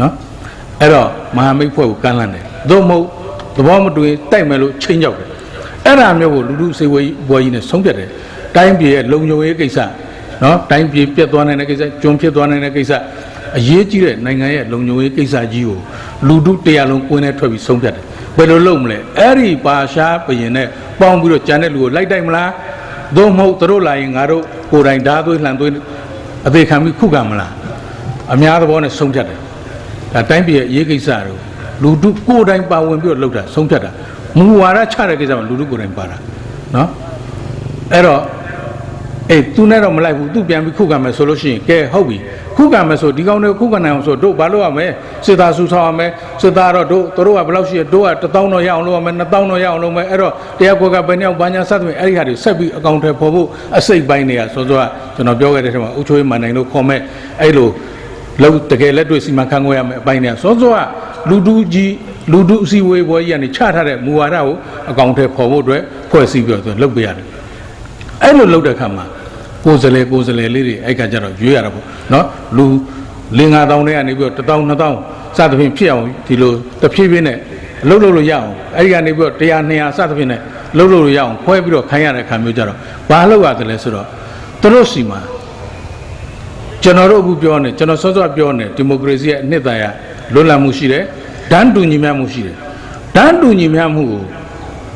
နော်အဲ့တော့မဟာမိတ်ဖွဲ့ကိုကမ်းလှမ်းတယ်သို့မဟုတ်သဘောမတူရင်တိုက်မယ်လို့ချိန်ကြောက်တယ်အဲ့ဒါမျိုးကိုလူလူစေဝေးဘွယ်ကြီးနဲ့ဆုံးဖြတ်တယ်တိုင်းပြည်ရဲ့လုံခြုံရေးကိစ္စနော်တိုင်းပြည်ပြတ်သွားနိုင်တဲ့ကိစ္စကျွန်းဖြစ်သွားနိုင်တဲ့ကိစ္စအရေးကြီးတဲ့နိုင်ငံရဲ့လုံခြုံရေးကိစ္စကြီးကိုလူထုတရားလုံးကွင်းနဲ့ထွက်ပြီးဆုံးဖြတ်တယ်ဘယ်လိုလုပ်မလဲအဲ့ဒီပါရှားဘရင်နဲ့ပေါင်းပြီးတော့ကြံတဲ့လူကိုလိုက်တိုက်မလားသို့မဟုတ်သူတို့လာရင်ငါတို့ကိုယ်တိုင်ဓာသွေးလှန်သွေးအသေးခံပြီးခုခံမလားအများသဘောနဲ့ဆုံးဖြတ်တယ် ဒါတိုင်းပြည်ရဲ့အရေးကိစ္စတော့လူထုကိုယ်တိုင်ပါဝင်ပြီးတော့လုပ်တာဆုံးဖြတ်တာမူဝါဒချတဲ့ကိစ္စမှာလူထုကိုယ်တိုင်ပါတာနော်အဲ့တော့အေးသူနဲ့တော့မလိုက်ဘူးသူပြန်ပြီးခုခံမယ်ဆိုလို့ရှိရင်ကဲဟုတ်ပြီခုခံမယ်ဆိုဒီကောင်းတွေကိုခုခံနိုင်အောင်ဆိုတို့ဘာလုပ်ရမလဲစစ်သားစုဆောင်းရမယ်စစ်သားတော့တို့တို့ကဘယ်လောက်ရှိရတို့က1000တော့ရအောင်လုပ်ရမယ်2000တော့ရအောင်လုပ်မယ်အဲ့တော့တရားကွက်ကဘယ်နှယောက်ဘာညာစသဖြင့်အဲ့ဒီဟာတွေဆက်ပြီးအကောင့်ထဲပေါ်ဖို့အစိတ်ပိုင်းတွေကစောစောကကျွန်တော်ပြောခဲ့တဲ့ထဲမှာအုပ်ချုပ်ရေးမန်နိုင်လို့ခေါ်မဲ့အဲ့လို လောက်တကယ်လက်တွေ့စီမံခန့်ခွဲရမယ်အပိုင်းတွေကစောစောကလူတူကြီးလူတူအစည်းအဝေးပွဲကြီးကနေချထားတဲ့မူဝါဒကိုအကောင့်ထဲပေါ်ဖို့အတွက်ဖွဲ့စည်းပြီးတော့လုပ်ပေးရတယ်အဲ့လိုလုပ်တဲ့အခါမှာကိုယ်စလဲကိုယ်စလဲလေးတွေအဲ့ကကြတော့ရွေးရတာပေါ့နော်လူလင်္ကာတောင်းတွေကနေပြီးတော့1000 2000စသဖြင့်ဖြစ်အောင်ဒီလိုတစ်ဖြည်းဖြည်းနဲ့လှုပ်လို့လို့ရအောင်အဲ့ဒီကနေပြီးတော့100 200စသဖြင့်နဲ့လှုပ်လို့လို့ရအောင်ခွဲပြီးတော့ခိုင်းရတဲ့အခါမျိုးကြတော့ဘာလုပ်ရတယ်လဲဆိုတော့သူတို့စီမှာ ကျွန်တော်တို့အခုပြောနေကျွန်တော်စောစောပြောနေဒီမိုကရေစီရဲ့အနှစ်သာရလွတ်လပ်မှုရှိတယ်ဒန်းတူညီမျှမှုရှိတယ်ဒန်းတူညီမျှမှုကို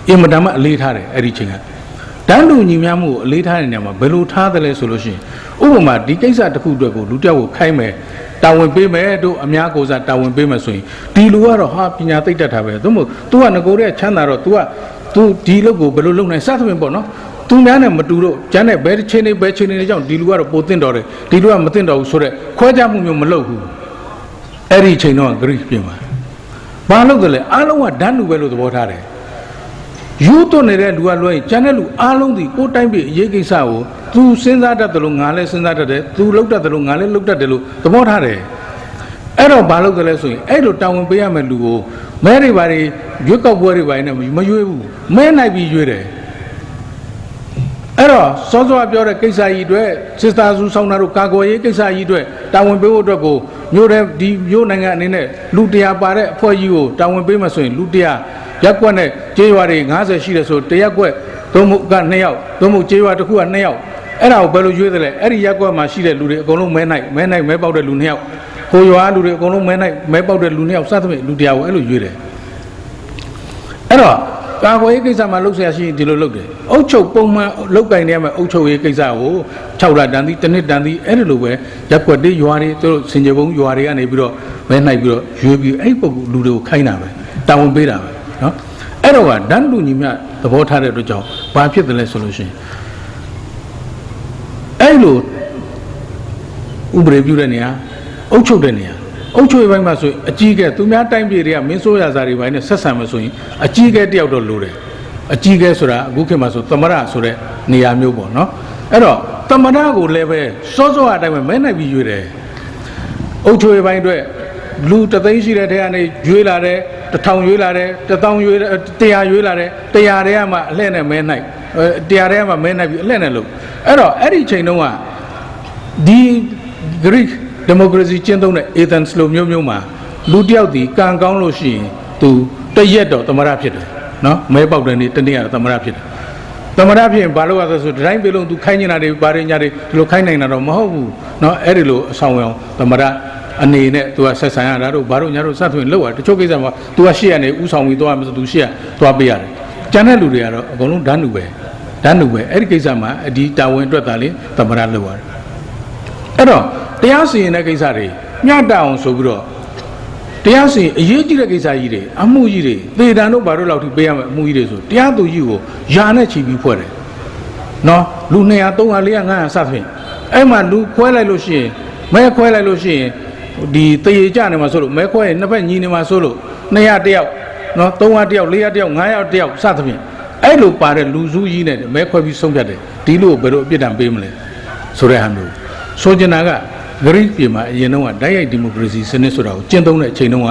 အင်မတန်မှအလေးထားတယ်အဲ့ဒီချိန်ကဒန်းတူညီမျှမှုကိုအလေးထားတဲ့နေရာမှာဘယ်လိုထားသလဲဆိုလို့ရှိရင်ဥပမာဒီကိစ္စတစ်ခုအတွက်ကိုလူတစ်ယောက်ကိုခိုင်းမယ်တာဝန်ပေးမယ်တို့အများကိုစားတာဝန်ပေးမယ်ဆိုရင်ဒီလူကတော့ဟာပညာသိတတ်တာပဲသို့မဟုတ် तू ကငကိုတဲ့ချမ်းသာတော့ तू က तू ဒီလုပ်ကိုဘယ်လိုလုပ်နိုင်စသဖြင့်ပေါ့နော် သူများနဲ့မတူတော့ကျန်တဲ့ဘယ်တစ်ချိန်နေဘယ်ချိန်နေကြောင့်ဒီလူကတော့ပိုတင်တော်တယ်ဒီလူကမတင်တော်ဘူးဆိုတော့ခွဲခြားမှုမျိုးမလုပ်ဘူးအဲ့ဒီချိန်တော့ဂရိပြင်မှာဘာလို့လဲအားလုံးကဓာတ်လူပဲလို့သဘောထားတယ်ယူသွနေတဲ့လူကလွှဲရင်ကျန်တဲ့လူအားလုံးဒီကိုယ်တိုင်းပြည်အရေးကိစ္စကိုသူစဉ်းစားတတ်တယ်လို့ငါလည်းစဉ်းစားတတ်တယ်သူလုပ်တတ်တယ်လို့ငါလည်းလုပ်တတ်တယ်လို့သဘောထားတယ်အဲ့တော့ဘာလုပ်တယ်လဲဆိုရင်အဲ့လိုတာဝန်ပေးရမယ့်လူကိုမဲတွေဘာတွေရွက်ကောက်ပွဲတွေဘာတွေနဲ့မရွေးဘူးမဲနိုင်ပြီးရွေးတယ်အဲ့ တော့စောစောကပြောတဲ့ကိစ္စကြီးအတွက်စစ်သားစုဆောင်တာတို့ကာကွယ်ရေးကိစ္စကြီးအတွက်တာဝန်ပေးဖို့အတွက်ကိုမြို့တဲ့ဒီမြို့နိုင်ငံအနေနဲ့လူတရားပါတဲ့အဖွဲ့ကြီးကိုတာဝန်ပေးမှဆိုရင်လူတရားရက်ကွက်နဲ့ကျေးရွာတွေ90ရှိတယ်ဆိုတရက်ကွက်သုံးမှုက2ယောက်သုံးမှုကျေးရွာတစ်ခုက2ယောက်အဲ့ဒါကိုဘယ်လိုရွေးသလဲအဲ့ဒီရက်ကွက်မှာရှိတဲ့လူတွေအကုန်လုံးမဲနိုင်မဲနိုင်မဲပေါက်တဲ့လူ2ယောက်ကိုရွာလူတွေအကုန်လုံးမဲနိုင်မဲပေါက်တဲ့လူ2ယောက်စသဖြင့်လူတရားကိုအဲ့လိုရွေးတယ်အဲ့တော့ ကာကွယ်ရေးကိစ္စမှာလှုပ်ရှားရှိရင်ဒီလိုလုပ်တယ်။အုတ်ချုပ်ပုံမှန်လုတ်ကင်နေရမယ်အုတ်ချုပ်ရေးကိစ္စကို6လတန်သည်တစ်နှစ်တန်သည်အဲ့ဒီလိုပဲရက်ွက်တေးရွာတွေသူတို့စင်ကြယ်ဘုံရွာတွေကနေပြီးတော့မဲနိုင်ပြီးတော့ရွေးပြီးအဲ့ပုံလူတွေကိုခိုင်းတာပဲတာဝန်ပေးတာပဲနော်အဲ့တော့ကဒန်းလူညီမြသဘောထားတဲ့အတွက်ကြောင့်ဘာဖြစ်တယ်လဲဆိုလို့ရှိရင်အဲ့လိုဥပဒေပြုတဲ့နေရာအုတ်ချုပ်တဲ့နေရာ အုတ်ချုပ်ရေးပိုင်းမှာဆိုရင်အကြီးကဲသူများတိုင်းပြည်တွေကမင်းဆိုးရစာတွေပိုင်းနဲ့ဆက်ဆံမဆိုရင်အကြီးကဲတယောက်တော့လိုတယ်အကြီးကဲဆိုတာအခုခေတ်မှာဆိုသမရဆိုတဲ့နေရာမျိုးပေါ့နော်အဲ့တော့သမရကိုလည်းပဲစောစောအတိုင်းပဲမဲနိုင်ပြီးရွေးတယ်အုတ်ချုပ်ရေးပိုင်းအတွက်လူတသိန်းရှိတဲ့ထဲကနေရွေးလာတယ်တစ်ထောင်ရွေးလာတယ်တစ်သောင်းရွေးတရားရွေးလာတယ်တရားထဲကမှအလှည့်နဲ့မဲနိုင်အဲတရားထဲကမှမဲနိုင်ပြီးအလှည့်နဲ့လို့အဲ့တော့အဲ့ဒီချိန်တုန်းကဒီ Greek democracy ကျင့်သုံးတဲ့ Athens လိုမျိုးမျိုးမှာလူတစ်ယောက်ဒီကံကောင်းလို့ရှိရင်သူတရက်တော့သမရဖြစ်တယ်နော်မဲပေါက်တဲ့နေ့တနေ့ကတော့သမရဖြစ်တယ်သမရဖြစ်ရင်ဘာလို့ရသလဲဆိုဒီတိုင်းပြည်လုံးသူခိုင်းနေတာတွေဘာတွေညာတွေဒီလိုခိုင်းနိုင်တာတော့မဟုတ်ဘူးနော်အဲ့ဒီလိုအဆောင်အောင်သမရအနေနဲ့သူကဆက်ဆံရတာတို့ဘာတို့ညာတို့စသဖြင့်လောက်ရတချို့ကိစ္စမှာသူကရှေ့ကနေဥဆောင်ပြီးသွားမှဆိုသူရှေ့ကသွားပေးရတယ်ကျန်တဲ့လူတွေကတော့အကုန်လုံးဓာတ်နုပဲဓာတ်နုပဲအဲ့ဒီကိစ္စမှာအဒီတာဝန်အတွက်သာလေသမရလောက်ရတယ် အဲ့တော့တရားစီရင်တဲ့ကိစ္စတွေမျှတအောင်ဆိုပြီးတော့တရားစီရင်အရေးကြီးတဲ့ကိစ္စကြီးတွေအမှုကြီးတွေသေတံတို့ဘာတို့လောက်ထိပေးရမယ်အမှုကြီးတွေဆိုတရားသူကြီးကိုယာနဲ့ချီပြီးဖွဲ့တယ်နော်လူ200 300 400 500စသဖြင့်အဲ့မှာလူခွဲလိုက်လို့ရှိရင်မဲခွဲလိုက်လို့ရှိရင်ဒီတရေကြနေမှာဆိုလို့မဲခွဲရင်နှစ်ဖက်ညီနေမှာဆိုလို့200တယောက်နော်300တယောက်400တယောက်500တယောက်စသဖြင့်အဲ့လိုပါတဲ့လူစုကြီးနဲ့မဲခွဲပြီးဆုံးဖြတ်တယ်ဒီလိုဘယ်လိုအပြစ်ဒဏ်ပေးမလဲဆိုတဲ့ဟာမျိုး ဆိုချင်တာကဂရိပြည်မှာအရင်တုန်းကတိုက်ရိုက်ဒီမိုကရေစီစနစ်ဆိုတာကိုကျင့်သုံးတဲ့အချိန်တုန်းက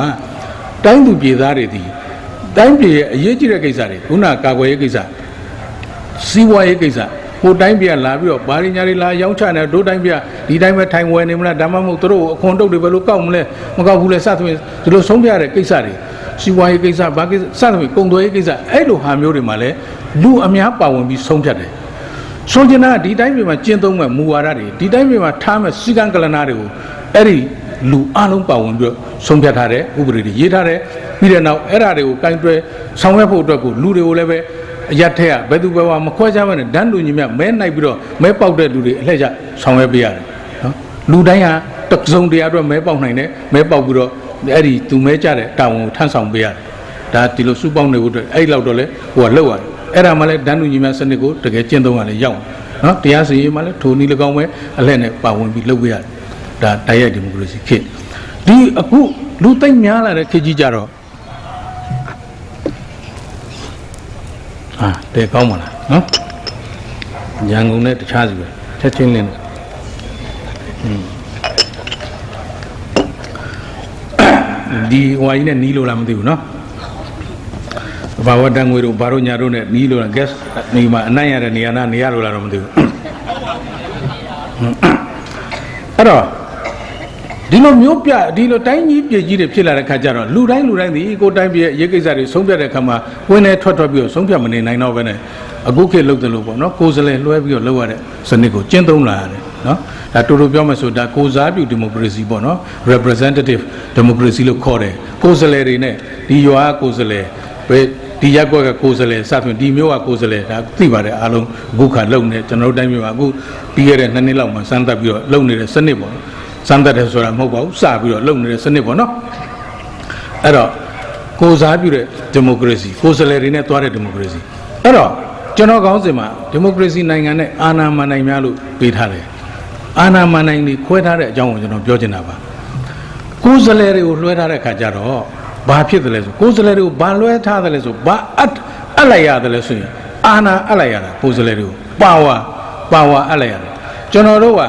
တိုင်းသူပြည်သားတွေဒီတိုင်းပြည်ရဲ့အရေးကြီးတဲ့ကိစ္စတွေခုနကာကွယ်ရေးကိစ္စစီးပွားရေးကိစ္စဟိုတိုင်းပြလာပြီးတော့ဘာရင်းညာတွေလာရောင်းချနေတို့တိုင်းပြဒီတိုင်းပဲထိုင်ဝယ်နေမလားဒါမှမဟုတ်တို့အခွန်တုတ်တွေဘယ်လိုကောက်မလဲမကောက်ဘူးလဲစသဖြင့်ဒီလိုဆုံးဖြတ်ရတဲ့ကိစ္စတွေစီးပွားရေးကိစ္စဘာကိစ္စစသဖြင့်ကုန်သွယ်ရေးကိစ္စအဲ့လိုဟာမျိုးတွေမှာလဲလူအများပါဝင်ပြီးဆုံးဖြတ်တယ် ဆိုချင်တာကဒီတိုင်းပြည်မှာကျင့်သုံးမဲ့မူဝါဒတွေဒီတိုင်းပြည်မှာထားမဲ့စီကံကလနာတွေကိုအဲ့ဒီလူအလုံးပါဝင်ပြီးတော့ဆုံးဖြတ်ထားတဲ့ဥပဒေတွေရေးထားတယ်ပြီးတဲ့နောက်အဲ့ဒါတွေကိုကင်တွယ်ဆောင်ရွက်ဖို့အတွက်ကိုလူတွေကိုလည်းပဲအရက်ထက်ကဘယ်သူဘယ်ဝါမခွဲခြားမနဲ့ဒန်းလူညီမြမဲနိုင်ပြီးတော့မဲပေါက်တဲ့လူတွေအလှည့်ကျဆောင်ရွက်ပေးရတယ်နော်လူတိုင်းဟာတစ်စုံတရာအတွက်မဲပေါက်နိုင်တယ်မဲပေါက်ပြီးတော့အဲ့ဒီသူမဲကြတဲ့တာဝန်ကိုထမ်းဆောင်ပေးရတယ်ဒါဒီလိုစုပေါင်းနေဖို့အတွက်အဲ့ဒီလောက်တော့လေဟိုကလောက်ရတယ် အဲ့ဒါမှလည်းဒန်းလူညီမြစနစ်ကိုတကယ်ကျင့်သုံးရလဲရောက်နော်တရားစီရင်မှလည်းထိုနည်း၎င်းပဲအလှည့်နဲ့ပါဝင်ပြီးလုပ်ပေးရတယ်ဒါတိုက်ရိုက်ဒီမိုကရေစီခေတ်ဒီအခုလူသိမ့်များလာတဲ့ခေတ်ကြီးကြတော့ဟာတဲကောင်းပါလားနော်ရန်ကုန်နဲ့တခြားစီပဲချက်ချင်းလင်းတယ်อืมဒီဟွာကြီးနဲ့နီးလို့လားမသိဘူးနော် ဘာဝတန်ငွေတို့ဘာတို့ညာတို့နဲ့နီးလို့လား gas နေမှာအနိုင်ရတဲ့နေရာနာနေရလို့လားတော့မသိဘူးအဲ့တော့ဒီလိုမျိုးပြဒီလိုတိုင်းကြီးပြည်ကြီးတွေဖြစ်လာတဲ့ခါကျတော့လူတိုင်းလူတိုင်းဒီကိုယ်တိုင်းပြည်ရဲ့ရေးကိစ္စတွေဆုံးဖြတ်တဲ့ခါမှာဝင်နေထွက်ထွက်ပြီးတော့ဆုံးဖြတ်မနေနိုင်တော့ဘဲနဲ့အခုခေတ်လုပ်တယ်လို့ပေါ့နော်ကိုယ်စလဲလွှဲပြီးတော့လုပ်ရတဲ့စနစ်ကိုကျင့်သုံးလာရတယ်နော်ဒါတူတူပြောမယ်ဆိုဒါကိုယ်စားပြုဒီမိုကရေစီပေါ့နော် representative democracy လို့ခေါ်တယ်ကိုယ်စလဲတွေနဲ့ဒီရွာကကိုယ်စလဲပဲ ဒီရက်ကွက်ကကိုယ်စလဲစသဖြင့်ဒီမျိုးကကိုယ်စလဲဒါသိပါတယ်အားလုံးအခုခါလုံနေကျွန်တော်တို့တိုင်းမျိုးကအခုပြီးခဲ့တဲ့နှစ်နှစ်လောက်မှစမ်းသပ်ပြီးတော့လုံနေတဲ့စနစ်ပေါ့နော်စမ်းသပ်တယ်ဆိုတာမဟုတ်ပါဘူးစပြီးတော့လုပ်နေတဲ့စနစ်ပေါ့နော်အဲ့တော့ကိုစားပြုတဲ့ဒီမိုကရေစီကိုယ်စားလှယ်တွေနဲ့တွားတဲ့ဒီမိုကရေစီအဲ့တော့ကျွန်တော်ကောင်းစင်မှာဒီမိုကရေစီနိုင်ငံနဲ့အာဏာမန်နိုင်များလို့ပေးထားတယ်အာဏာမန်နိုင်တွေခွဲထားတဲ့အကြောင်းကိုကျွန်တော်ပြောချင်တာပါကိုယ်စားလှယ်တွေကိုလွှဲထားတဲ့ခါကျတော့ ဘာဖြစ်တယ်လဲဆိုကိုယ်စားလှယ်တွေကိုဘာလွှဲထားတယ်လဲဆိုဘာအပ်အပ်လိုက်ရတယ်လဲဆိုရင်အာဏာအပ်လိုက်ရတာကိုယ်စားလှယ်တွေကိုပါဝါပါဝါအပ်လိုက်ရတယ်ကျွန်တော်တို့က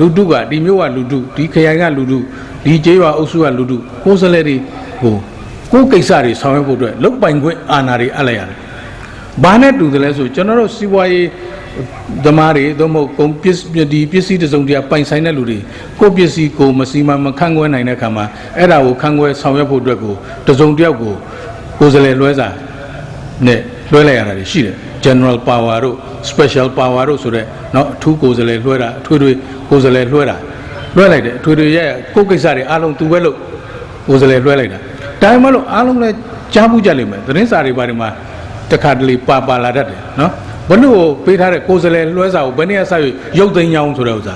လူတုကဒီမျိုးကလူတုဒီခရိုင်ကလူတုဒီကျေးရွာအုပ်စုကလူတုကိုယ်စားလှယ်တွေကိုကိုယ်ကိစ္စတွေဆောင်ရွက်ဖို့အတွက်လုတ်ပိုင်ခွင့်အာဏာတွေအပ်လိုက်ရတယ်။ဘာနဲ့တူတယ်လဲဆိုကျွန်တော်တို့စီးပွားရေး ဓမားတွေသို့မဟုတ်ကုန်ပစ္စည်းဒီပစ္စည်းတစ်စုံတရာပိုင်ဆိုင်တဲ့လူတွေကိုယ်ပစ္စည်းကိုမစီမံမခန့်ခွဲနိုင်တဲ့အခါမှာအဲ့ဒါကိုခန့်ခွဲဆောင်ရွက်ဖို့အတွက်ကိုတစ်စုံတစ်ယောက်ကိုကိုယ်စားလှယ်လွှဲစာနဲ့လွှဲလိုက်ရတာတွေရှိတယ် general power တို့ special power တို့ဆိုတော့เนาะအထူးကိုယ်စားလှယ်လွှဲတာအထွေထွေကိုယ်စားလှယ်လွှဲတာလွှဲလိုက်တယ်အထွေထွေရဲ့ကိုယ်ကိစ္စတွေအားလုံးသူပဲလို့ကိုယ်စားလှယ်လွှဲလိုက်တာဒါမှမဟုတ်အားလုံးလည်းကြားမှုကြလိမ့်မယ်သတင်းစာတွေဘာတွေမှာတခါတလေပါပါလာတတ်တယ်เนาะ ဘလို့ကိုပေးထားတဲ့ကိုယ်စားလှယ်လွှဲစာကိုဘယ်နည်းအစရွရုပ်သိမ်းအောင်ဆိုတဲ့ဥစ္စာ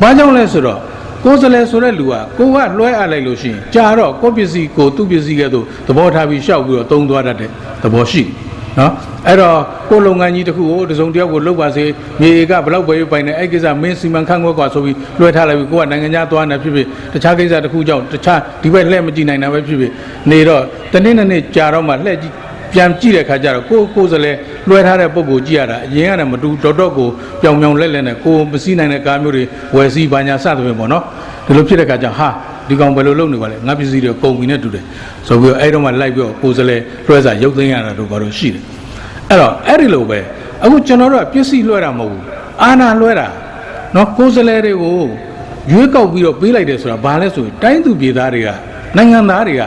ဘာကြောင့်လဲဆိုတော့ကိုယ်စလဲဆိုတဲ့လူကကိုကလွှဲအပ်လိုက်လို့ရှိရင်ကြာတော့ကိုယ့်ပစ္စည်းကိုသူ့ပစ္စည်းကဲ့သို့သဘောထားပြီးရှောက်ပြီးတော့တုံးသွားတတ်တဲ့သဘောရှိတယ်နော်အဲ့တော့ကိုယ်လုပ်ငန်းကြီးတစ်ခုကိုတစုံတစ်ယောက်ကိုလုပ်ပါစေမြေဧကဘလောက်ပဲပိုင်နေအဲ့ကိစ္စမင်းစီမံခန့်ခွဲကွာဆိုပြီးလွှဲထားလိုက်ပြီးကိုကနိုင်ငံခြားသွားနေဖြစ်ဖြစ်တခြားကိစ္စတစ်ခုကြောင့်တခြားဒီဘက်လှည့်မကြည့်နိုင်တာပဲဖြစ်ဖြစ်နေတော့တနေ့နဲ့နေ့ကြာတော့မှလှည့်ကြည့် ပြန်ကြည့်တဲ့ခါကျတော့ကိုကိုယ်စလဲလွှဲထားတဲ့ပုံကိုကြည့်ရတာအရင်ကလည်းမတူတော်တော်ကိုပြောင်ပြောင်လဲလဲနဲ့ကိုမစည်းနိုင်တဲ့ကားမျိုးတွေဝယ်စီးပါညာစသဖြင့်ပေါ့နော်ဒီလိုဖြစ်တဲ့ခါကျဟာဒီကောင်ဘယ်လိုလုပ်နေပါလဲငါပစ္စည်းတွေကုန်ပြီနဲ့တူတယ်ဆိုပြီးတော့အဲ့တော့မှလိုက်ပြီးတော့ကိုယ်စလဲလွှဲစာရုပ်သိမ်းရတာတို့ဘာလို့ရှိတယ်အဲ့တော့အဲ့ဒီလိုပဲအခုကျွန်တော်တို့ကပစ္စည်းလွှဲတာမဟုတ်ဘူးအာနာလွှဲတာနော်ကိုယ်စလဲတွေကိုရွေးကောက်ပြီးတော့ပေးလိုက်တယ်ဆိုတာဘာလဲဆိုရင်တိုင်းသူပြည်သားတွေကနိုင်ငံသားတွေက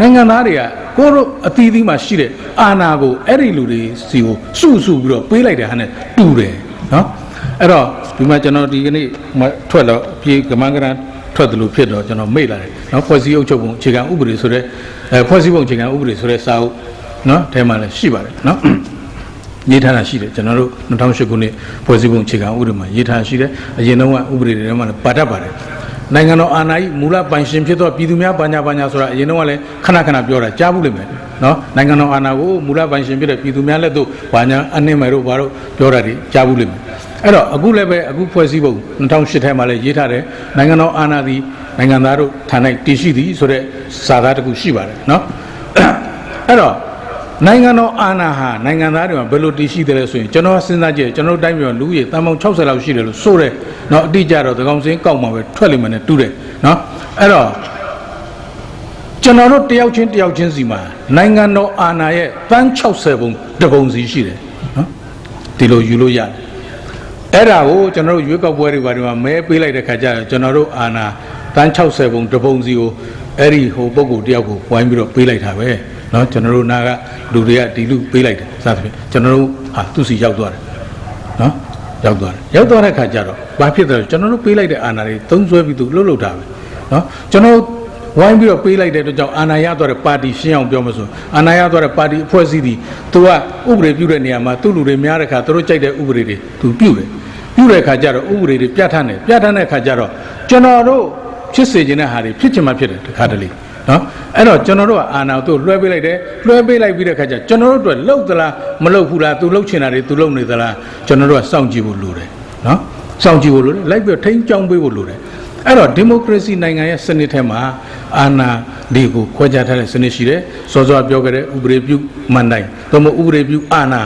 နိုင်ငံသားတွေကကိုတို့အသီးသီးမှာရှိတဲ့အာဏာကိုအဲ့ဒီလူတွေစီကိုစုစုပြီးတော့ပေးလိုက်တဲ့ဟာနဲ့တူတယ်နော်အဲ့တော့ဒီမှာကျွန်တော်ဒီကနေ့ထွက်တော့ပြေကမန်းကရန်ထွက်တယ်လို့ဖြစ်တော့ကျွန်တော်မေ့လာတယ်နော်ဖွဲ့စည်းအုပ်ချုပ်ပုံအခြေခံဥပဒေဆိုတဲ့အဲဖွဲ့စည်းပုံအခြေခံဥပဒေဆိုတဲ့စာအုပ်နော်ထဲမှာလည်းရှိပါတယ်နော်ရေးထားတာရှိတယ်ကျွန်တော်တို့2008ခုနှစ်ဖွဲ့စည်းပုံအခြေခံဥပဒေမှာရေးထားရှိတယ်အရင်တုန်းကဥပဒေတွေထဲမှာလည်းပါတတ်ပါတယ် နိုင်ငံတော်အာဏာ၏မူလပိုင်ရှင်ဖြစ်သောပြည်သူများဘာညာဘာညာဆိုတာအရင်တုန်းကလည်းခဏခဏပြောတာကြားဘူးလိမ့်မယ်နော်နိုင်ငံတော်အာဏာကိုမူလပိုင်ရှင်ဖြစ်တဲ့ပြည်သူများလက်သို့ဘာညာအနှင်းမယ်တို့ဘာတို့ပြောတာတွေကြားဘူးလိမ့်မယ်အဲ့တော့အခုလည်းပဲအခုဖွဲ့စည်းပုံ2008ထဲမှာလည်းရေးထားတယ်နိုင်ငံတော်အာဏာသည်နိုင်ငံသားတို့ဌာနတည်ရှိသည်ဆိုတဲ့စာသားတစ်ခုရှိပါတယ်နော်အဲ့တော့ နိုင်ငံတော်အာဏာဟာနိုင်ငံသားတွေမှာဘယ်လိုတည်ရှိတယ်လဲဆိုရင်ကျွန်တော်စဉ်းစားကြည့်ကျွန်တော်တို့တိုင်းပြည်မှာလူကြီးတန်ပေါင်း60လောက်ရှိတယ်လို့ဆိုတယ်เนาะအတိအကျတော့သကောင်စင်းကောက်မှာပဲထွက်လိမ့်မယ်နဲ့တူတယ်เนาะအဲ့တော့ကျွန်တော်တို့တယောက်ချင်းတယောက်ချင်းစီမှာနိုင်ငံတော်အာဏာရဲ့တန်း60ပုံတပုံစီရှိတယ်เนาะတ ဒီလိုယူလို့ရတယ်အဲ့ဒါကိုကျွန်တော်တို့ရွေးကောက်ပွဲတွေဘာတွေမှာမဲပေးလိုက်တဲ့ခါကျတော့ကျွန်တော်တို့အာနာတန်း60ပုံတစ်ပုံစီကိုအဲ့ဒီဟိုပုံကိုတယောက်ကိုဝိုင်းပြီးတော့ပေးလိုက်တာပဲ နော်ကျွန်တော်တို့နာကလူတွေကဒီလူပေးလိုက်တယ်စသဖြင့်ကျွန်တော်တို့ဟာသူ့စီရောက်သွားတယ်နော်ရောက်သွားတယ်ရောက်သွားတဲ့ခါကျတော့ဘာဖြစ်တယ်ကျွန်တော်တို့ပေးလိုက်တဲ့အာဏာတွေသုံးစွဲပြီးသူလှုပ်လှုပ်တာပဲနော်ကျွန်တော်ဝိုင်းပြီးတော့ပေးလိုက်တဲ့အတွက်ကြောင့်အာဏာရသွားတဲ့ပါတီရှင်းအောင်ပြောမစို့အာဏာရသွားတဲ့ပါတီအဖွဲ့အစည်းတွေသူကဥပဒေပြုတဲ့နေရာမှာသူ့လူတွေများတဲ့ခါသူတို့ကြိုက်တဲ့ဥပဒေတွေသူပြုတယ်ပြုတဲ့ခါကျတော့ဥပဒေတွေပြဋ္ဌာန်းတယ်ပြဋ္ဌာန်းတဲ့ခါကျတော့ကျွန်တော်တို့ဖြစ်စေခြင်းတဲ့ဟာတွေဖြစ်ချင်မှဖြစ်တယ်တခါတလေ နော်အဲ့တော့ကျွန်တော်တို့ကအာနာကိုလွှဲပေးလိုက်တယ်လွှဲပေးလိုက်ပြီးတဲ့ခါကျကျွန်တော်တို့အတွက်လှုပ်သလားမလှုပ်ဘူးလားသူလှုပ်ချင်တာတွေသူလှုပ်နေသလားကျွန်တော်တို့ကစောင့်ကြည့်ဖို့လိုတယ်နော်စောင့်ကြည့်ဖို့လိုတယ်လိုက်ပြီးတော့ထိန်းကြောင်းပေးဖို့လိုတယ်အဲ့တော့ဒီမိုကရေစီနိုင်ငံရဲ့စနစ်ထဲမှာအာဏာလေးကိုခွဲခြားထားတဲ့စနစ်ရှိတယ်စောစောပြောခဲ့တဲ့ဥပဒေပြုမန်တိုင်းသို့မဟုတ်ဥပဒေပြုအာဏာ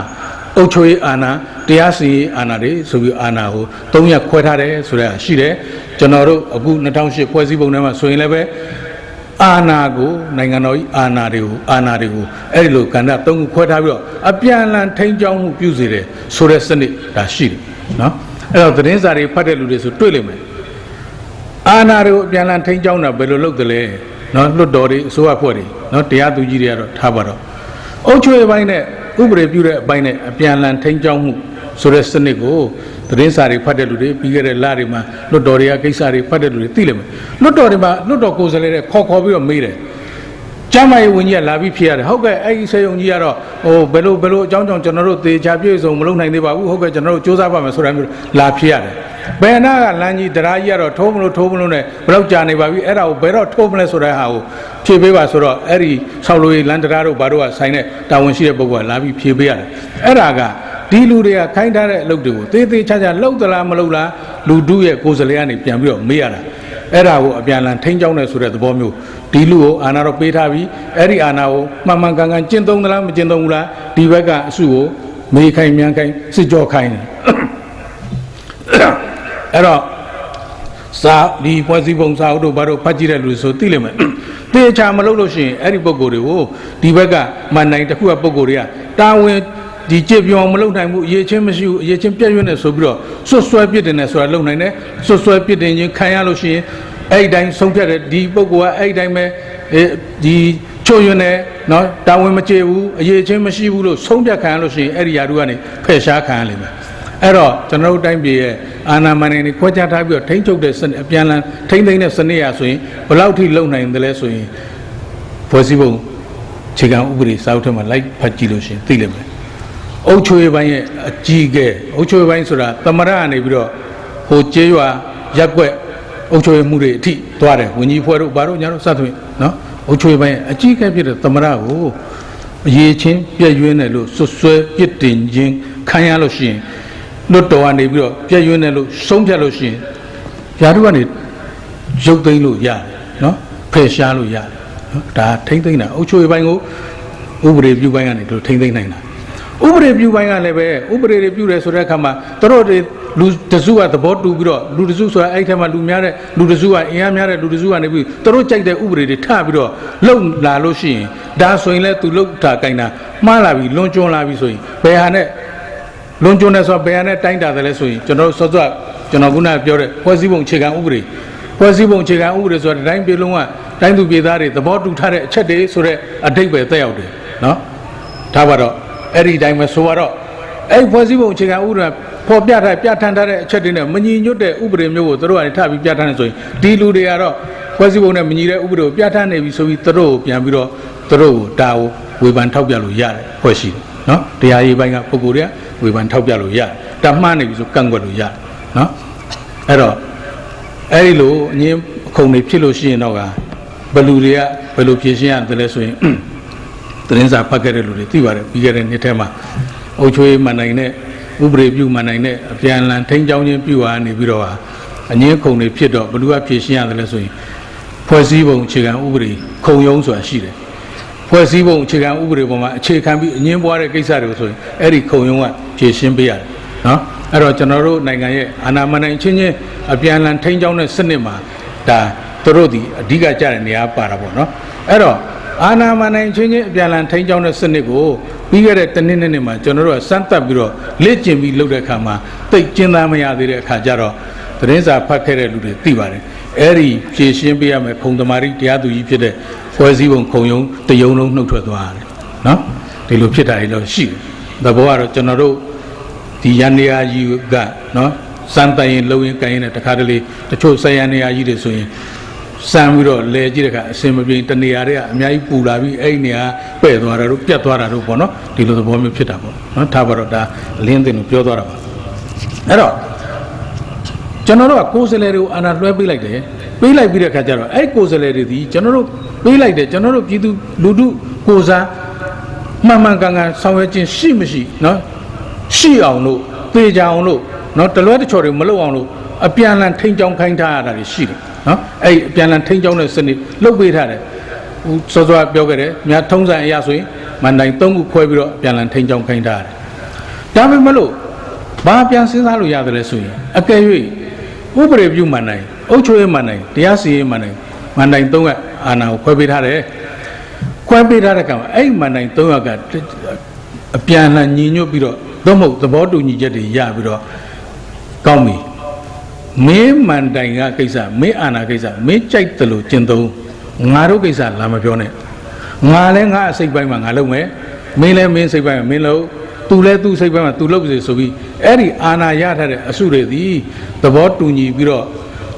အုပ်ချုပ်ရေးအာဏာတရားစီရင်အာဏာတွေဆိုပြီးအာဏာကို၃ရက်ခွဲထားတယ်ဆိုတဲ့ရှိတယ်ကျွန်တော်တို့အခု2008ဖွဲ့စည်းပုံထဲမှာဆိုရင်လည်းပဲ အာဏာကိုနိုင်ငံတော်ကြီးအာဏာတွေကိုအာဏာတွေကိုအဲ့ဒီလိုကဏ္ဍ၃ခုခွဲထားပြီးတော့အပြန်အလှန်ထိန်းကျောင်းမှုပြုစေတယ်ဆိုတဲ့စနစ်ဒါရှိတယ်နော်အဲ့တော့သတင်းစာတွေဖတ်တဲ့လူတွေဆိုတွေ့လိမ့်မယ်အာဏာတွေကိုအပြန်အလှန်ထိန်းကျောင်းတာဘယ်လိုလုပ်တယ်လဲနော်လွတ်တော်တွေအစိုးရဖွဲ့တွေနော်တရားသူကြီးတွေကတော့ထားပါတော့အုပ်ချုပ်ရေးပိုင်းနဲ့ဥပဒေပြုတဲ့အပိုင်းနဲ့အပြန်အလှန်ထိန်းကျောင်းမှု ဆိုတဲ့စနစ်ကိုသတင်းစာတွေဖတ်တဲ့လူတွေပြီးခဲ့တဲ့လတွေမှာလွတ်တော်တွေကကိစ္စတွေဖတ်တဲ့လူတွေသိလိမ့်မယ်လွတ်တော်တွေမှာလွတ်တော်ကိုယ်စားလှယ်တွေခေါ်ခေါ်ပြီးတော့မေးတယ်ကျမ်းမာရေးဝန်ကြီးကလာပြီးဖြစ်ရတယ်ဟုတ်ကဲ့အဲ့ဒီဆေးရုံကြီးကတော့ဟိုဘယ်လိုဘယ်လိုအကြောင်းကြောင့်ကျွန်တော်တို့သေချာပြည့်စုံမလုပ်နိုင်သေးပါဘူးဟုတ်ကဲ့ကျွန်တော်တို့စူးစမ်းပါမယ်ဆိုတာမျိုးလာဖြစ်ရတယ်ဘယ်နာကလမ်းကြီးတရားကြီးကတော့ထိုးမလို့ထိုးမလို့နဲ့ဘယ်တော့ကြာနေပါပြီအဲ့ဒါကိုဘယ်တော့ထိုးမလဲဆိုတဲ့ဟာကိုဖြေပေးပါဆိုတော့အဲ့ဒီဆောက်လို့ရေးလမ်းတရားတို့ဘာတို့ကဆိုင်တဲ့တာဝန်ရှိတဲ့ပုဂ္ဂိုလ်ကလာပြီးဖြေပေးရတယ်အဲ့ဒါက ဒီလူတွေကခိုင်းထားတဲ့အလုပ်တွေကိုသေသေးချာချာလုပ်သလားမလုပ်လားလူတုရဲ့ကိုယ်စလဲကနေပြန်ပြီးတော့မေးရတာအဲ့ဒါကိုအပြန်အလှန်ထိန်းကျောင်းတယ်ဆိုတဲ့သဘောမျိုးဒီလူကိုအာနာတော့ပေးထားပြီးအဲ့ဒီအာနာကိုမှန်မှန်ကန်ကန်ကျင့်သုံးသလားမကျင့်သုံးဘူးလားဒီဘက်ကအစုကိုမေးခိုင်းမြန်ခိုင်းစစ်ကြောခိုင်းတယ်အဲ့တော့စာဒီဖွဲ့စည်းပုံစာအုပ်တို့ဘာတို့ဖတ်ကြည့်တဲ့လူတွေဆိုသိလိမ့်မယ်တေချာမလုပ်လို့ရှိရင်အဲ့ဒီပုံကိုယ်တွေကိုဒီဘက်ကမန်နိုင်တစ်ခုကပုံကိုယ်တွေကတာဝန် ဒီကြစ်ပြောင်မလုပ်နိုင်ဘူးအရေးချင်းမရှိဘူးအရေးချင်းပြည့်ရွံ့နေဆိုပြီးတော့ဆွတ်ဆွဲပြစ်တင်နေဆိုတာလုပ်နိုင်တယ်ဆွတ်ဆွဲပြစ်တင်ခြင်းခံရလို့ရှိရင်အဲ့ဒီတိုင်းဆုံးဖြတ်တဲ့ဒီပုံကိုယ်ကအဲ့ဒီတိုင်းပဲအဲဒီချို့ရွံ့နေနော်တာဝန်မကျေဘူးအရေးချင်းမရှိဘူးလို့ဆုံးဖြတ်ခံရလို့ရှိရင်အဲ့ဒီຢာတို့ကနေဖယ်ရှားခံရလိမ့်မယ်အဲ့တော့ကျွန်တော်တို့တိုင်းပြည်ရဲ့အာဏာမန်နေခွဲခြားထားပြီးတော့ထိမ့်ချုပ်တဲ့စနစ်အပြန်အလှန်ထိမ့်သိမ့်တဲ့စနစ်ရဆိုရင်ဘယ်လောက်ထိလုံနိုင်တယ်လဲဆိုရင်ဖွဲ့စည်းပုံခြေကံဥပဒေစာအုပ်ထဲမှာလိုက်ဖတ်ကြည့်လို့ရှိရင်သိလိမ့်မယ် အုတ်ချွေးပိုင်းရဲ့အကြီးကဲအုတ်ချွေးပိုင်းဆိုတာသမရကနေပြီးတော့ဟိုကျေးရွာရက်ွက်အုတ်ချွေးမှုတွေအထိသွားတယ်ဝင်းကြီးဖွဲ့တို့ဘာတို့ညာတို့စသဖြင့်နော်အုတ်ချွေးပိုင်းရဲ့အကြီးကဲဖြစ်တဲ့သမရကိုအရေးချင်းပြည့်ရွင်းတယ်လို့ဆွဆွဲပြစ်တင်ခြင်းခံရလို့ရှိရင်လွတ်တော်ကနေပြီးတော့ပြည့်ရွင်းတယ်လို့ဆုံးဖြတ်လို့ရှိရင်ယာတို့ကနေရုပ်သိမ်းလို့ရတယ်နော်ဖယ်ရှားလို့ရတယ်နော်ဒါထိမ့်သိမ့်တာအုတ်ချွေးပိုင်းကိုဥပဒေပြုပိုင်းကနေတို့ထိမ့်သိမ့်နိုင်တာ ဥပဒေပြုပိုင်းကလည်းပဲဥပဒေတွေပြုတယ်ဆိုတဲ့အခါမှာတို့တို့တွေလူတစုကသဘောတူပြီးတော့လူတစုဆိုတာအဲ့ဒီထဲမှာလူများတဲ့လူတစုကအင်အားများတဲ့လူတစုကနေပြီးတို့ကြိုက်တဲ့ဥပဒေတွေထပြီးတော့လုံလာလို့ရှိရင်ဒါဆိုရင်လည်းသူလုံတာကင်တာမှားလာပြီလွန်ကျွန်းလာပြီဆိုရင်ဘယ်ဟာနဲ့လွန်ကျွန်းတယ်ဆိုတာဘယ်ဟာနဲ့တိုင်းတာတယ်လဲဆိုရင်ကျွန်တော်တို့စောစောကျွန်တော်ခုနကပြောတဲ့ဖွဲ့စည်းပုံအခြေခံဥပဒေဖွဲ့စည်းပုံအခြေခံဥပဒေဆိုတာတိုင်းပြည်လုံးကတိုင်းသူပြည်သားတွေသဘောတူထားတဲ့အချက်တွေဆိုတဲ့အဓိပ္ပာယ်သက်ရောက်တယ်နော်ဒါပါတော့ အဲ့ဒီတိုင်းပဲဆိုတော့အဲ့ဖွဲ့စည်းပုံအခြေခံဥပဒေပေါ်ပြထားပြဋ္ဌာန်းထားတဲ့အချက်တွေနဲ့မညီညွတ်တဲ့ဥပဒေမျိုးကိုသူတို့ကနေထပြီးပြဋ္ဌာန်းနေဆိုရင်ဒီလူတွေကတော့ဖွဲ့စည်းပုံနဲ့မညီတဲ့ဥပဒေကိုပြဋ္ဌာန်းနေပြီဆိုပြီးသူတို့ကိုပြန်ပြီးတော့သူတို့ကိုဒါကိုဝေဖန်ထောက်ပြလို့ရတယ်ဖွဲ့ရှိတယ်နော်တရားရေးပိုင်းကပုဂ္ဂိုလ်တွေကဝေဖန်ထောက်ပြလို့ရတယ်ဒါမှန်းနေပြီဆိုကန့်ကွက်လို့ရတယ်နော်အဲ့တော့အဲ့ဒီလိုအငင်းအခုံတွေဖြစ်လို့ရှိရင်တော့ကဘယ်လူတွေကဘယ်လိုဖြေရှင်းရတယ်လဲဆိုရင် သတင်းစာဖတ်ခဲ့တဲ့လူတွေသိပါတယ်ပြီးခဲ့တဲ့နှစ်ထဲမှာအုပ်ချုပ်ရေးမှန်နိုင်တဲ့ဥပဒေပြုမှန်နိုင်တဲ့အပြန်အလှန်ထိန်းချောင်းခြင်းပြုဟာနေပြီးတော့ဟာအငင်းခုံတွေဖြစ်တော့ဘယ်သူကဖြေရှင်းရတယ်လဲဆိုရင်ဖွဲ့စည်းပုံအခြေခံဥပဒေခုံရုံးဆိုတာရှိတယ်ဖွဲ့စည်းပုံအခြေခံဥပဒေပေါ်မှာအခြေခံပြီးအငင်းပွားတဲ့ကိစ္စတွေကိုဆိုရင်အဲ့ဒီခုံရုံးကဖြေရှင်းပေးရတယ်နော်အဲ့တော့ကျွန်တော်တို့နိုင်ငံရဲ့အာဏာမန်နိုင်ချင်းချင်းအပြန်အလှန်ထိန်းချောင်းတဲ့စနစ်မှာဒါသူတို့ဒီအဓိကကြတဲ့နေရာပါတာပေါ့နော်အဲ့တော့ အာနာမနိုင်ချင်းချင်းအပြန်အလှန်ထိန်းချောင်းတဲ့စနစ်ကိုပြီးခဲ့တဲ့တစ်နှစ်နှစ်နှစ်မှာကျွန်တော်တို့ကစမ်းသပ်ပြီးတော့လေ့ကျင့်ပြီးလုပ်တဲ့အခါမှာတိတ်ကျင်းသားမရသေးတဲ့အခါကျတော့သတင်းစာဖတ်ခဲ့တဲ့လူတွေသိပါတယ်အဲ့ဒီဖြည့်ရှင်းပေးရမယ်ခုံသမာဓိတရားသူကြီးဖြစ်တဲ့ဖွဲ့စည်းပုံခုံယုံတယုံလုံးနှုတ်ထွက်သွားတယ်နော်ဒီလိုဖြစ်တာတွေတော့ရှိတယ်သဘောကတော့ကျွန်တော်တို့ဒီရန်နေရာကြီးကနော်စမ်းတိုင်ရင်လုံရင်ကန်ရင်လည်းတခါတလေတချို့ဆက်ရန်နေရာကြီးတွေဆိုရင် စမ်းပြီးတော့လဲကြည့်တဲ့အခါအစင်မပြေတနေရာတွေကအများကြီးပူလာပြီးအဲ့ဒီနေရာပဲ့သွားတာတို့ပြတ်သွားတာတို့ပေါ့နော်ဒီလိုသဘောမျိုးဖြစ်တာပေါ့နော်ထားပါတော့ဒါအလင်းတင်ကိုပြောသွားတာပါအဲ့တော့ကျွန်တော်တို့ကကိုယ်စလဲတွေကိုအာဏာလွှဲပေးလိုက်တယ်ပေးလိုက်ပြီးတဲ့အခါကျတော့အဲ့ကိုယ်စလဲတွေဒီကျွန်တော်တို့ပေးလိုက်တယ်ကျွန်တော်တို့ပြည်သူလူထုကိုစားမှန်မှန်ကန်ကန်ဆောင်ရွက်ခြင်းရှိမရှိနော်ရှိအောင်လို့သေချာအောင်လို့နော်တလွဲတချော်တွေမလုပ်အောင်လို့အပြန်အလှန်ထိန်ချောင်းခိုင်းထားရတာတွေရှိတယ် နော်အဲ့အပြန်လန်ထိန်းကျောင်းတဲ့စနစ်လှုပ်ပေးထားတယ်ဟိုစောစောပြောခဲ့တယ်များထုံးစံအရာဆိုရင်မန္တန်သုံးခုခွဲပြီးတော့ပြန်လန်ထိန်းကျောင်းခိုင်းထားတယ်ဒါပေမဲ့လို့ဘာပြန်စဉ်းစားလို့ရတယ်လဲဆိုရင်အကယ်၍ဥပဒေပြုမန္တန်အုပ်ချုပ်ရေးမန္တန်တရားစီရင်မန္တန်မန္တန်သုံးကအာဏာကိုခွဲပေးထားတယ်ခွဲပေးထားတဲ့ကံအဲ့မန္တန်သုံးကအပြန်လန်ညီညွတ်ပြီးတော့သို့မဟုတ်သဘောတူညီချက်တွေရပြီးတော့ကောင်းပြီ မင်းမန်တိုင်ကကိစ္စမင်းအာနာကိစ္စမင်းကြိုက်တယ်လို့ကျင့်သုံးငါတို့ကိစ္စလာမပြောနဲ့ငါလည်းငါအစိတ်ပိုင်းမှာငါလုပ်မယ်မင်းလည်းမင်းစိတ်ပိုင်းမှာမင်းလုပ်သူလည်းသူစိတ်ပိုင်းမှာသူလုပ်ပါစေဆိုပြီးအဲ့ဒီအာနာရထားတဲ့အစုတွေသည်သဘောတူညီပြီးတော့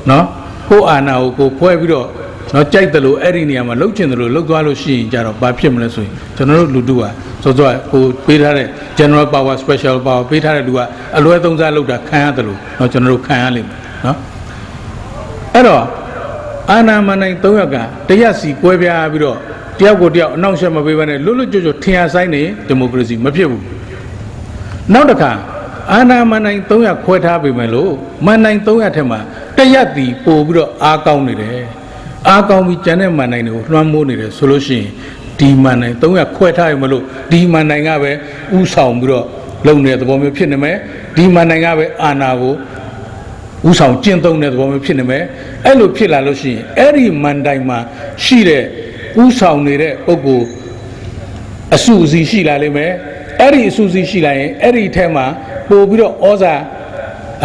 နော်ကိုယ်အာနာကိုကိုယ်ဖွဲပြီးတော့နော်ကြိုက်တယ်လို့အဲ့ဒီနေရာမှာလှုပ်ချင်တယ်လို့လှုပ်သွားလို့ရှိရင်ကြတော့ဘာဖြစ်မလဲဆိုရင်ကျွန်တော်တို့လူတို့ကစောစောကကိုပေးထားတဲ့ general power special power ပေးထားတဲ့လူကအလွဲသုံးစားလုပ်တာခံရတယ်လို့နော်ကျွန်တော်တို့ခံရလိမ့်မယ် နော်အဲ့တော့အာနာမနိုင်၃ယောက်ကတရက်စီကွဲပြားပြီးတော့တယောက်ကိုတယောက်အနောက်ရှက်မပေးဘဲနဲ့လွတ်လွတ်ကျွတ်ကျွတ်ထင်ရဆိုင်နေဒီမိုကရေစီမဖြစ်ဘူးနောက်တစ်ခါအာနာမနိုင်300ခွဲထားပေမဲ့လို့မန်နိုင်300ထက်မှာတရက်တီပို့ပြီးတော့အားကောင်းနေတယ်အားကောင်းပြီးကျန်တဲ့မန်နိုင်တွေကိုလွှမ်းမိုးနေတယ်ဆိုလို့ရှိရင်ဒီမန်နိုင်300ခွဲထားရမလို့ဒီမန်နိုင်ကပဲဥဆောင်ပြီးတော့လုံနေတဲ့သဘောမျိုးဖြစ်နေမယ်ဒီမန်နိုင်ကပဲအာနာကို ဥဆောင်ကျင့်သုံးတဲ့သဘောမျိုးဖြစ်နေမယ်အဲ့လိုဖြစ်လာလို့ရှိရင်အဲ့ဒီမန်တိုင်မှာရှိတဲ့ဥဆောင်နေတဲ့ပုဂ္ဂိုလ်အစုအစည်းရှိလာလိမ့်မယ်အဲ့ဒီအစုအစည်းရှိလာရင်အဲ့ဒီထဲမှာပို့ပြီးတော့ဩဇာ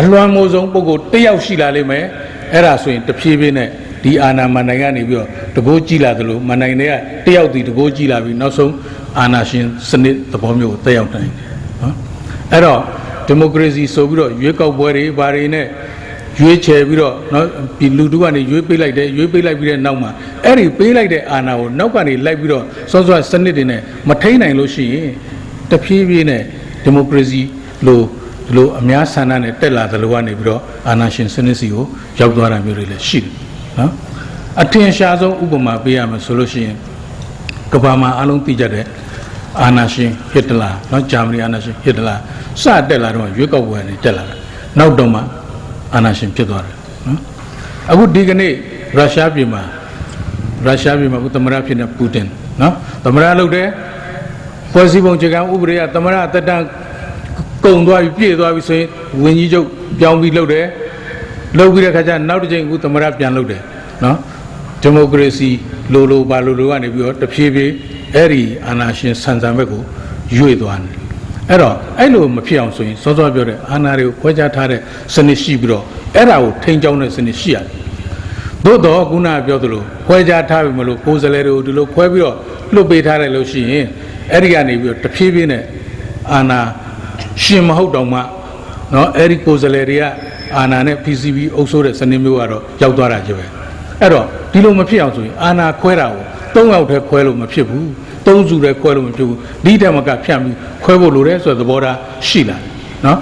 အလွမ်းမိုးဆုံးပုဂ္ဂိုလ်တစ်ယောက်ရှိလာလိမ့်မယ်အဲ့ဒါဆိုရင်တဖြည်းဖြည်းနဲ့ဒီအာနာမန်နိုင်ကနေပြီးတော့တကိုးကြည့်လာသလိုမန်နိုင်တွေကတစ်ယောက်တည်တကိုးကြည့်လာပြီးနောက်ဆုံးအာနာရှင်စနစ်သဘောမျိုးကိုတက်ရောက်နိုင်တယ်နော်အဲ့တော့ဒီမိုကရေစီဆိုပြီးတော့ရွေးကောက်ပွဲတွေဘာတွေနဲ့ ရွေးချယ်ပြီးတော့နော်ဒီလူတို့ကနေရွေးပေးလိုက်တယ်ရွေးပေးလိုက်ပြီးတဲ့နောက်မှာအဲ့ဒီပေးလိုက်တဲ့အာဏာကိုနောက်ကနေလိုက်ပြီးတော့စောစောစနစ်တွေနဲ့မထိန်နိုင်လို့ရှိရင်တဖြည်းဖြည်းနဲ့ဒီမိုကရေစီလိုဒီလိုအများဆန္ဒနဲ့တက်လာသလိုကနေပြီးတော့အာဏာရှင်စနစ်စီကိုရောက်သွားတာမျိုးတွေလည်းရှိတယ်နော်အထင်ရှားဆုံးဥပမာပေးရမယ်ဆိုလို့ရှိရင်ကမ္ဘာမှာအလုံးသိကြတဲ့အာဏာရှင်ဟစ်တလာနော်ဂျာမနီအာဏာရှင်ဟစ်တလာစတက်လာတော့ရွေးကောက်ပွဲနဲ့တက်လာတာနောက်တော့မှ အာနာရှင်ဖြစ်သွားတယ်နော်အခုဒီကနေ့ရုရှားပြည်မှာရုရှားပြည်မှာအခုသမရဖြစ်နေပူတင်နော်သမရလုပ်တယ်ဖွဲ့စည်းပုံခြေကံဥပဒေကသမရတက်တန်းကုံသွားပြီပြည့်သွားပြီဆိုရင်ဝင်းကြီးချုပ်ပြောင်းပြီးလုပ်တယ်လုပ်ပြီးတဲ့ခါကျနောက်တစ်ချိန်အခုသမရပြန်လုပ်တယ်နော်ဒီမိုကရေစီလိုလိုပါလိုလိုကနေပြီးတော့တဖြည်းဖြည်းအဲ့ဒီအာဏာရှင်ဆန်ဆန်ဘက်ကိုရွေ့သွားတယ် အဲ့တော့အဲ့လိုမဖြစ်အောင်ဆိုရင်စောစောပြောတဲ့အာဏာတွေကိုခွဲခြားထားတဲ့စနစ်ရှိပြီးတော့အဲ့ဒါကိုထိန်းကျောင်းတဲ့စနစ်ရှိရတယ်သို့တော့ခုနကပြောသလိုခွဲခြားထားပြီမလို့ကိုယ်စလဲတွေကိုဒီလိုခွဲပြီးတော့လွတ်ပေးထားတယ်လို့ရှိရင်အဲ့ဒီကနေပြီးတော့တဖြည်းဖြည်းနဲ့အာဏာရှင်မဟုတ်တော့မှเนาะအဲ့ဒီကိုယ်စလဲတွေကအာဏာနဲ့ PCB အုပ်ဆိုးတဲ့စနစ်မျိုးကတော့ရောက်သွားတာကြပဲအဲ့တော့ဒီလိုမဖြစ်အောင်ဆိုရင်အာဏာခွဲတာကို၃ယောက်တည်းခွဲလို့မဖြစ်ဘူး သုံးစုတဲ့ခွဲလို့မဖြစ်ဘူးဒီတမကဖြန့်ပြီးခွဲဖို့လိုတယ်ဆိုတဲ့သဘောထားရှိလာနော်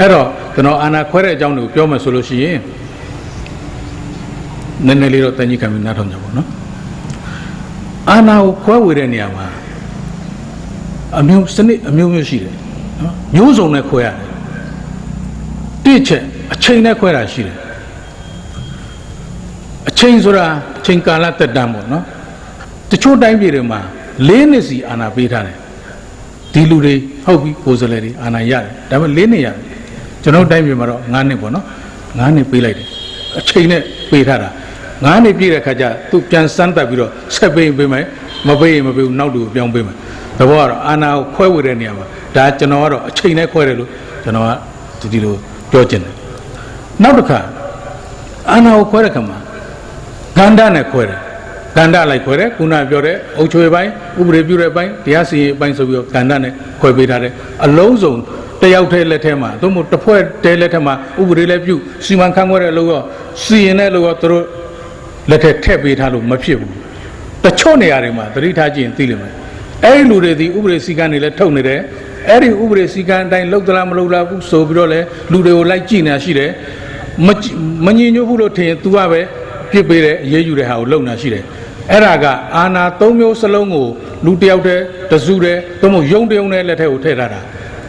အဲ့တော့ကျွန်တော်အာနာခွဲတဲ့အကြောင်းတွေကိုပြောမယ်ဆိုလို့ရှိရင်နည်းနည်းလေးတော့တန်ကြီးခံပြီးနားထောင်ကြပါဦးနော်အာနာကိုခွဲဝေတဲ့နေရာမှာအမျိုးစနစ်အမျိုးမျိုးရှိတယ်နော်မျိုးစုံနဲ့ခွဲရတယ်တစ်ချက်အချိန်နဲ့ခွဲတာရှိတယ်အချိန်ဆိုတာအချိန်ကာလတက်တမ်းပေါ့နော်တချို့တိုင်းပြည်တွေမှာ ၄နှစ်စီအာဏာပေးထားတယ်ဒီလူတွေဟုတ်ပြီကိုယ်စားလှယ်တွေအာဏာရတယ်ဒါပေမဲ့၄နှစ်ရတယ်ကျွန်တော်တို့တိုင်းပြည်မှာတော့9နှစ်ပေါ့နော်9နှစ်ပေးလိုက်တယ်အချိန်နဲ့ပေးထားတာ9နှစ်ပြည့်တဲ့ခါကျသူပြန်စမ်းတက်ပြီးတော့ဆက်ပေးပေးမယ်မပေးရင်မပေးဘူးနောက်တူကိုပြောင်းပေးမယ်သဘောကတော့အာနာကိုခွဲဝေတဲ့နေရာမှာဒါကျွန်တော်ကတော့အချိန်နဲ့ခွဲတယ်လို့ကျွန်တော်ကဒီဒီလိုပြောချင်တယ်နောက်တစ်ခါအာနာကိုခွဲတဲ့ခါမှာကန္ဓာနဲ့ခွဲတယ် ကန္ဓာလိုက်ခွဲတယ်ခုနပြောတဲ့အုတ်ချွေပိုင်းဥပဒေပြုတဲ့ပိုင်းတရားစီရင်ပိုင်းဆိုပြီးတော့ကန္ဓာနဲ့ခွဲပေးထားတယ်အလုံးစုံတယောက်တည်းလက်ထဲမှာသို့မဟုတ်တစ်ဖွဲ့တည်းလက်ထဲမှာဥပဒေလည်းပြုစီမံခန့်ခွဲတဲ့အလုပ်ရောစီရင်တဲ့အလုပ်ရောသူတို့လက်ထက်ထည့်ပေးထားလို့မဖြစ်ဘူးတချို့နေရာတွေမှာသတိထားကြည့်ရင်သိလိမ့်မယ်အဲ့ဒီလူတွေဒီဥပဒေစည်းကမ်းတွေလည်းထုတ်နေတယ်အဲ့ဒီဥပဒေစည်းကမ်းအတိုင်းလုပ်သလားမလုပ်လားဘူးဆိုပြီးတော့လေလူတွေကိုလိုက်ကြည့်နေတာရှိတယ်မကြည့်မငြင်းညွတ်ဘူးလို့ထင်ရင် तू ကပဲပြစ်ပေးတယ်အရေးယူတဲ့ဟာကိုလုပ်နေတာရှိတယ် အဲ့ဒါကအာနာ၃မျိုးစလုံးကိုလူတစ်ယောက်တည်းတစုတည်းသို့မဟုတ်ယုံတယုံတဲ့လက်ထက်ကိုထည့်ထားတာ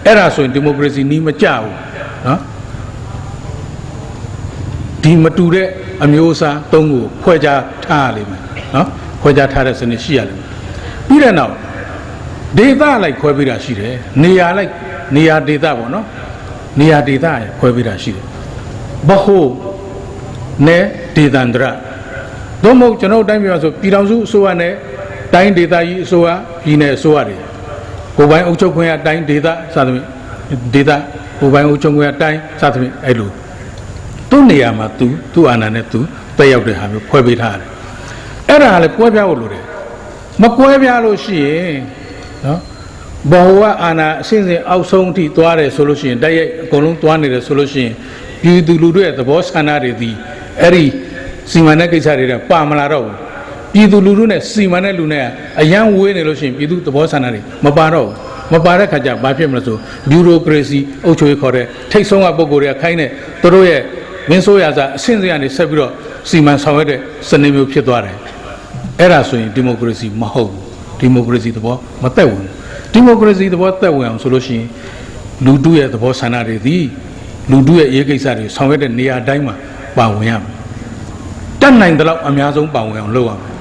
အဲ့ဒါဆိုရင်ဒီမိုကရေစီနီးမကြဘူးနော်ဒီမတူတဲ့အမျိုးအစားသုံးခုကိုဖွဲ့ခြားထားရလိမ့်မယ်နော်ဖွဲ့ခြားထားတဲ့စနစ်ရှိရလိမ့်မယ်ပြီးတဲ့နောက်ဒေသလိုက်ခွဲပေးတာရှိတယ်နေရာလိုက်နေရာဒေသပေါ့နော်နေရာဒေသရခွဲပေးတာရှိတယ်ဘဟုနဲ့ဒေသန္တရ သို့မဟုတ်ကျွန်တော်တို့တိုင်းပြည်မှာဆိုပြည်တော်စုအစိုးရနဲ့တိုင်းဒေသကြီးအစိုးရပြည်နယ်အစိုးရတွေကိုယ်ပိုင်အုပ်ချုပ်ခွင့်ရတိုင်းဒေသစသဖြင့်ဒေသကိုယ်ပိုင်အုပ်ချုပ်ခွင့်ရတိုင်းစသဖြင့်အဲ့လိုသူ့နေရာမှာ तू သူ့အာဏာနဲ့ तू တက်ရောက်တဲ့ဟာမျိုးဖွဲ့ပေးထားတယ်အဲ့ဒါကလည်းကွဲပြားဖို့လိုတယ်မကွဲပြားလို့ရှိရင်နော်ဘောဝအာဏာအစဉ်စဉ်အောက်ဆုံးအထိသွားတယ်ဆိုလို့ရှိရင်တိုက်ရိုက်အကုန်လုံးသွားနေတယ်ဆိုလို့ရှိရင်ပြည်သူလူထုရဲ့သဘောဆန္ဒတွေဒီအဲ့ဒီ စီမံတဲ့ကိစ္စတွေကပါမလာတော့ဘူးပြည်သူလူထုနဲ့စီမံတဲ့လူနဲ့အရန်ဝေးနေလို့ရှိရင်ပြည်သူသဘောဆန္ဒတွေမပါတော့ဘူးမပါတဲ့ခါကျဘာဖြစ်မလဲဆိုဘီရိုကရေစီအုပ်ချုပ်ရေးခေါ်တဲ့ထိတ်ဆုံးကပုံကိုယ်တွေကခိုင်းတဲ့သူတို့ရဲ့မင်းဆိုးရစားအဆင့်စရနေဆက်ပြီးတော့စီမံဆောင်ရွက်တဲ့စနစ်မျိုးဖြစ်သွားတယ်အဲ့ဒါဆိုရင်ဒီမိုကရေစီမဟုတ်ဘူးဒီမိုကရေစီသဘောမသက်ဝင်ဘူးဒီမိုကရေစီသဘောသက်ဝင်အောင်ဆိုလို့ရှိရင်လူတုရဲ့သဘောဆန္ဒတွေသည်လူတုရဲ့ရေးကိစ္စတွေဆောင်ရွက်တဲ့နေရာတိုင်းမှာပါဝင်ရမယ် တတ်နိုင်တဲ့လောက်အများဆုံးပါဝင်အောင်လုပ်ရမယ်